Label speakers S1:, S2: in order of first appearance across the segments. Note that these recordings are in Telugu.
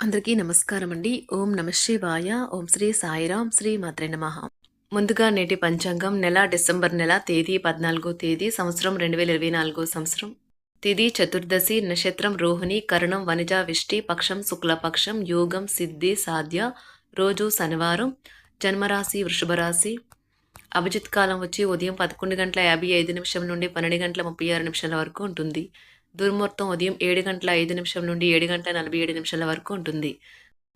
S1: అందరికీ నమస్కారం అండి ఓం నమ శివాయ. ఓం శ్రీ సాయిరాం. శ్రీ మాత్రే నమ. ముందుగా నేటి పంచాంగం నెల డిసెంబర్ నెల తేదీ పద్నాలుగో తేదీ సంవత్సరం రెండు వేల ఇరవై నాలుగో సంవత్సరం. తిది చతుర్దశి నక్షత్రం రోహిణి కరణం వనిజ విష్టి పక్షం శుక్లపక్షం యోగం సిద్ధి సాధ్య రోజు శనివారం జన్మరాశి వృషభరాశి. అభిజిత్ కాలం వచ్చి ఉదయం పదకొండు గంటల యాభై ఐదు నిమిషం నుండి పన్నెండు గంటల ముప్పై ఆరు నిమిషాల వరకు ఉంటుంది. దుర్ముహూర్తం ఉదయం ఏడు గంటల ఐదు నిమిషం నుండి ఏడు గంటల నలభై ఏడు నిమిషాల వరకు ఉంటుంది.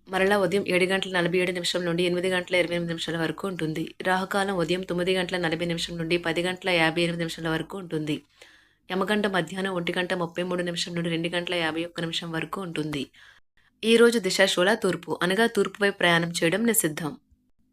S1: మరలా ఉదయం ఏడు గంటల నలభై ఏడు నిమిషం నుండి ఎనిమిది గంటల ఇరవై ఎనిమిది నిమిషాల వరకు ఉంటుంది. రాహుకాలం ఉదయం తొమ్మిది గంటల నలభై నిమిషం నుండి పది గంటల యాభై ఎనిమిది నిమిషాల వరకు ఉంటుంది. యమగంట మధ్యాహ్నం ఒంటి గంట ముప్పై మూడు నిమిషం నుండి రెండు గంటల యాభై ఒక్క నిమిషం వరకు ఉంటుంది. ఈరోజు దిశాశూల తూర్పు అనగా తూర్పుపై ప్రయాణం చేయడం నిషిద్ధం.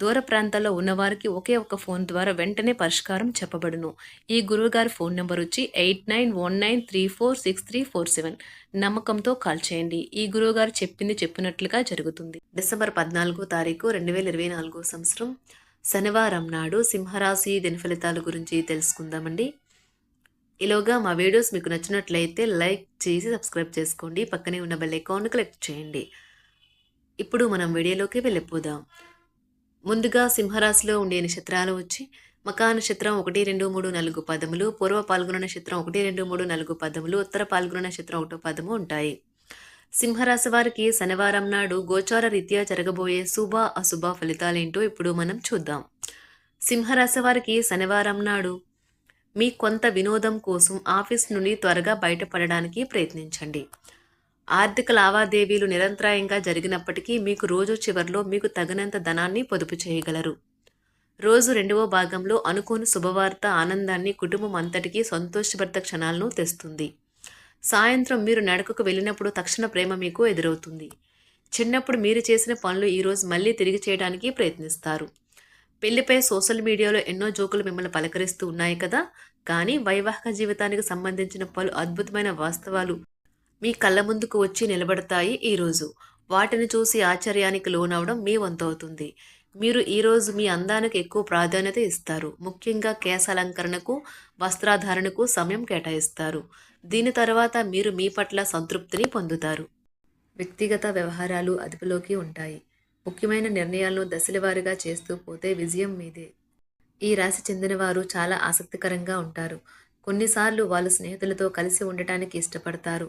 S1: దూర ప్రాంతాల్లో ఉన్నవారికి ఒకే ఒక ఫోన్ ద్వారా వెంటనే పరిష్కారం చెప్పబడును. ఈ గురువుగారి ఫోన్ నెంబర్ వచ్చి eight nine one nine three four six three four seven. నమ్మకంతో కాల్ చేయండి. ఈ గురువుగారు చెప్పింది చెప్పినట్లుగా జరుగుతుంది. డిసెంబర్ పద్నాలుగో తారీఖు రెండు వేల ఇరవై నాలుగో సంవత్సరం శనివారం నాడు సింహరాశి దిన ఫలితాల గురించి తెలుసుకుందామండి. ఇలాగా మా వీడియోస్ మీకు నచ్చినట్లయితే లైక్ చేసి సబ్స్క్రైబ్ చేసుకోండి. పక్కనే ఉన్న బెల్ ఐకాన్ క్లిక్ చేయండి. ఇప్పుడు మనం వీడియోలోకి వెళ్ళిపోదాం. ముందుగా సింహరాశిలో ఉండే నక్షత్రాలు వచ్చి మకా నక్షత్రం ఒకటి రెండు మూడు నాలుగు పదములు పూర్వ పాల్గొన నక్షత్రం ఒకటి రెండు మూడు నాలుగు పదములు ఉత్తర పాల్గొన నక్షత్రం ఒకటో పదము ఉంటాయి. సింహరాశి వారికి శనివారం నాడు గోచార రీత్యా జరగబోయే శుభ అశుభ ఫలితాలేంటో ఇప్పుడు మనం చూద్దాం. సింహరాశి వారికి శనివారం నాడు మీ కొంత వినోదం కోసం ఆఫీస్ నుండి త్వరగా బయటపడడానికి ప్రయత్నించండి. ఆర్థిక లావాదేవీలు నిరంతరాయంగా జరిగినప్పటికీ మీకు రోజు చివరిలో మీకు తగినంత ధనాన్ని పొదుపు చేయగలరు. రోజు రెండవ భాగంలో అనుకోని శుభవార్త ఆనందాన్ని కుటుంబం అంతటికీ సంతోషభర్త క్షణాలను తెస్తుంది. సాయంత్రం మీరు నడకకు వెళ్ళినప్పుడు తక్షణ ప్రేమ మీకు ఎదురవుతుంది. చిన్నప్పుడు మీరు చేసిన పనులు ఈరోజు మళ్ళీ తిరిగి చేయడానికి ప్రయత్నిస్తారు. పెళ్ళిపై సోషల్ మీడియాలో ఎన్నో జోకులు మిమ్మల్ని పలకరిస్తూ ఉన్నాయి కదా? కానీ వైవాహిక జీవితానికి సంబంధించిన పలు అద్భుతమైన వాస్తవాలు మీ కళ్ళ ముందుకు వచ్చి నిలబడతాయి ఈరోజు వాటిని చూసి ఆశ్చర్యానికి లోనవడం మీ వంతవుతుంది మీరు ఈరోజు మీ అందానికి ఎక్కువ ప్రాధాన్యత ఇస్తారు. ముఖ్యంగా కేశాలంకరణకు వస్త్రాధారణకు సమయం కేటాయిస్తారు. దీని తర్వాత మీరు మీ పట్ల సంతృప్తిని పొందుతారు. వ్యక్తిగత వ్యవహారాలు అదుపులోకి ఉంటాయి. ముఖ్యమైన నిర్ణయాలను దశలవారీగా చేస్తూ పోతే విజయం మీదే. ఈ రాశి చెందినవారు చాలా ఆసక్తికరంగా ఉంటారు. కొన్నిసార్లు వాళ్ళు స్నేహితులతో కలిసి ఉండటానికి ఇష్టపడతారు.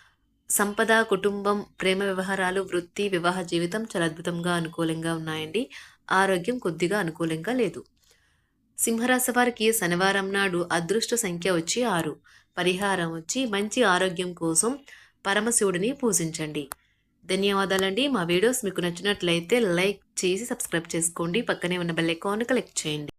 S1: సంపద కుటుంబం ప్రేమ వ్యవహారాలు వృత్తి వివాహ జీవితం చాలా అద్భుతంగా అనుకూలంగా ఉన్నాయండి. ఆరోగ్యం కొద్దిగా అనుకూలంగా లేదు. సింహరాశి వారికి శనివారం నాడు అదృష్ట సంఖ్య వచ్చి ఆరు. పరిహారం వచ్చి మంచి ఆరోగ్యం కోసం పరమశివుడిని పూజించండి. ధన్యవాదాలండి. మా వీడియోస్ మీకు నచ్చినట్లయితే లైక్ చేసి సబ్స్క్రైబ్ చేసుకోండి. పక్కనే ఉన్న బెల్ ఐకాన్ క్లిక్ చేయండి.